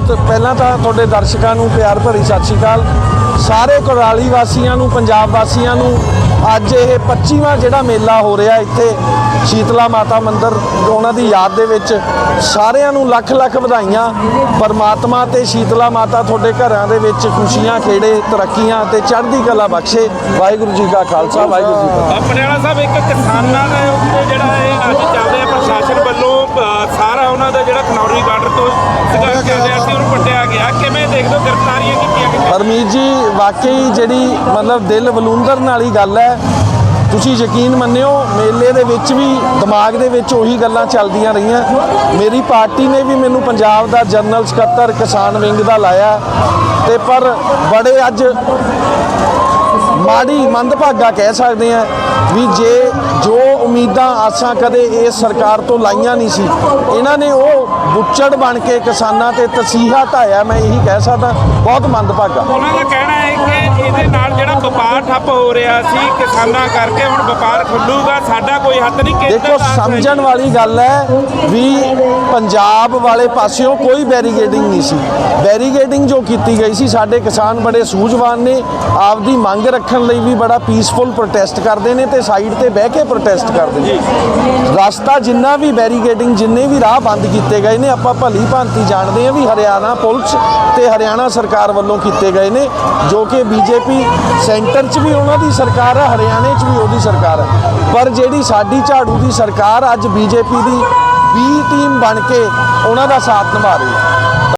ਬਹੁਤ ਪਹਿਲਾਂ ਤਾਂ ਤੁਹਾਡੇ ਦਰਸ਼ਕਾਂ ਨੂੰ ਪਿਆਰ ਭਰੀ ਸਤਿ ਸ਼੍ਰੀ ਅਕਾਲ। ਸਾਰੇ ਕੁਰਾਲੀ ਵਾਸੀਆਂ ਨੂੰ, ਪੰਜਾਬ ਵਾਸੀਆਂ ਨੂੰ ਅੱਜ ਇਹ 25ਵਾਂ ਜਿਹੜਾ ਮੇਲਾ ਹੋ ਰਿਹਾ ਇੱਥੇ, ਸ਼ੀਤਲਾ ਮਾਤਾ ਮੰਦਿਰ ਉਹਨਾਂ ਦੀ ਯਾਦ ਦੇ ਵਿੱਚ ਸਾਰਿਆਂ ਨੂੰ ਲੱਖ ਲੱਖ ਵਧਾਈਆਂ। ਪਰਮਾਤਮਾ ਤੇ ਸ਼ੀਤਲਾ ਮਾਤਾ ਤੁਹਾਡੇ ਘਰਾਂ ਦੇ ਵਿੱਚ ਖੁਸ਼ੀਆਂ, ਖੇੜੇ, ਤਰੱਕੀਆਂ ਤੇ ਚੜ੍ਹਦੀ ਕਲਾ ਬਖਸ਼ੇ। ਵਾਹਿਗੁਰੂ ਜੀ ਕਾ ਖਾਲਸਾ, ਵਾਹਿਗੁਰੂ ਜੀ ਕੀ ਫਤਿਹ। ਪਟਿਆਲਾ ਸਾਹਿਬ ਇੱਕ ਕਿਸਾਨਾਂ ਦਾ ਜਿਹੜਾ ਇਹ ਅੱਜ ਚੱਲ ਰਿਹਾ ਪ੍ਰਸ਼ਾਸਨ ਦਾ ਜਿਹੜਾ ਖਨੌਰੀ ਬਾਰਡਰ ਤੋਂ ਸੰਘਰਸ਼ ਚੱਲ ਰਿਹਾ ਸੀ ਉਹਨੂੰ ਪੱਟਿਆ ਗਿਆ। ਕਿਵੇਂ ਦੇਖਦੇ ਹੋ ਗ੍ਰਿਫਤਾਰੀਆਂ ਕੀਤੀਆਂ ਗਈਆਂ? ਪਰਮੀਤ ਜੀ ਵਾਕਈ ਜਿਹੜੀ ਮਤਲਬ ਦਿਲ ਵਲੂੰਦਰਨ ਵਾਲੀ ਗੱਲ ਹੈ ਤੁਸੀਂ ਯਕੀਨ ਮੰਨਿਓ ਮੇਲੇ ਦੇ ਵਿੱਚ ਵੀ ਦਿਮਾਗ ਦੇ ਵਿੱਚ ਉਹੀ ਗੱਲਾਂ ਚੱਲਦੀਆਂ ਰਹੀਆਂ। ਮੇਰੀ ਪਾਰਟੀ ਨੇ ਵੀ ਮੈਨੂੰ ਪੰਜਾਬ ਦਾ ਜਨਰਲ ਸਕੱਤਰ ਕਿਸਾਨ ਵਿੰਗ ਦਾ ਲਾਇਆ ਤੇ ਪਰ ਬੜੇ ਅੱਜ ਮਾੜੀ ਮੰਦਭਾਗਾ ਕਹਿ ਸਕਦੇ ਆ ਵੀ ਜੇ ਜੋ ਉਮੀਦਾਂ ਆਸਾਂ ਕਦੇ ਇਸ ਸਰਕਾਰ ਤੋਂ ਲਾਈਆਂ ਨਹੀਂ ਸੀ, ਇਹਨਾਂ ਨੇ ਉਹ ਬੁੱਚੜ ਬਣ ਕੇ ਕਿਸਾਨਾਂ ਤੇ ਤਸੀਹਾ ਢਾਇਆ, ਮੈਂ ਇਹੀ ਕਹਿ ਸਕਦਾ, ਬਹੁਤ ਮੰਦਭਾਗਾ। ਉਹਨਾਂ ਦਾ ਕਹਿਣਾ ਹੈ ਕਿ ਇਹਦੇ ਨਾਲ ਵਪਾਰ ਠੱਪ ਹੋ ਰਿਹਾ ਸੀ ਕਿਸਾਨਾਂ ਕਰਕੇ ਹੁਣ ਵਪਾਰ ਖੁੱਲੂਗਾ ਸਾਡਾ ਕੋਈ ਹੱਥ ਨਹੀਂ ਕੇਂਦਰ ਦੇਖੋ ਸਮਝਣ ਵਾਲੀ ਗੱਲ ਹੈ ਵੀ ਪੰਜਾਬ ਵਾਲੇ ਪਾਸਿਓਂ ਕੋਈ ਬੈਰੀਗੇਡਿੰਗ ਨਹੀਂ ਸੀ। ਬੈਰੀਗੇਡਿੰਗ ਜੋ ਕੀਤੀ ਗਈ ਸੀ ਸਾਡੇ ਕਿਸਾਨ ਬੜੇ ਸੂਝਵਾਨ ਨੇ ਆਪਦੀ ਮੰਗ ਰੱਖਣ ਲਈ ਵੀ ਬੜਾ ਪੀਸਫੁਲ ਪ੍ਰੋਟੈਸਟ ਕਰਦੇ ਨੇ ਤੇ ਸਾਈਡ ਤੇ ਬਹਿ ਕੇ ਪ੍ਰੋਟੈਸਟ ਕਰਦੇ ਨੇ। ਰਸਤਾ ਜਿੰਨਾ ਵੀ ਬੈਰੀਗੇਡਿੰਗ ਜਿੰਨੇ ਵੀ ਰਾਹ ਬੰਦ ਕੀਤੇ ਗਏ ਨੇ ਆਪਾਂ ਭਲੀ ਭਾਂਤੀ ਜਾਣਦੇ ਹਾਂ ਵੀ ਹਰਿਆਣਾ ਪੁਲਿਸ ਤੇ ਹਰਿਆਣਾ ਸਰਕਾਰ ਵੱਲੋਂ ਕੀਤੇ ਗਏ ਨੇ ਜੋ ਕਿ ਬੀਜੇਪੀ ਸੈਂਟਰ 'ਚ ਵੀ ਉਹਨਾਂ ਦੀ ਸਰਕਾਰ ਹੈ ਹਰਿਆਣੇ 'ਚ ਵੀ ਉਹਦੀ ਸਰਕਾਰ ਹੈ ਪਰ ਜਿਹੜੀ ਸਾਡੀ ਝਾੜੂ ਦੀ ਸਰਕਾਰ ਅੱਜ ਬੀਜੇਪੀ ਦੀ ਬੀ ਟੀਮ ਬਣ ਕੇ ਉਹਨਾਂ ਦਾ ਸਾਥ ਨਿਭਾ ਰਹੀ ਹੈ।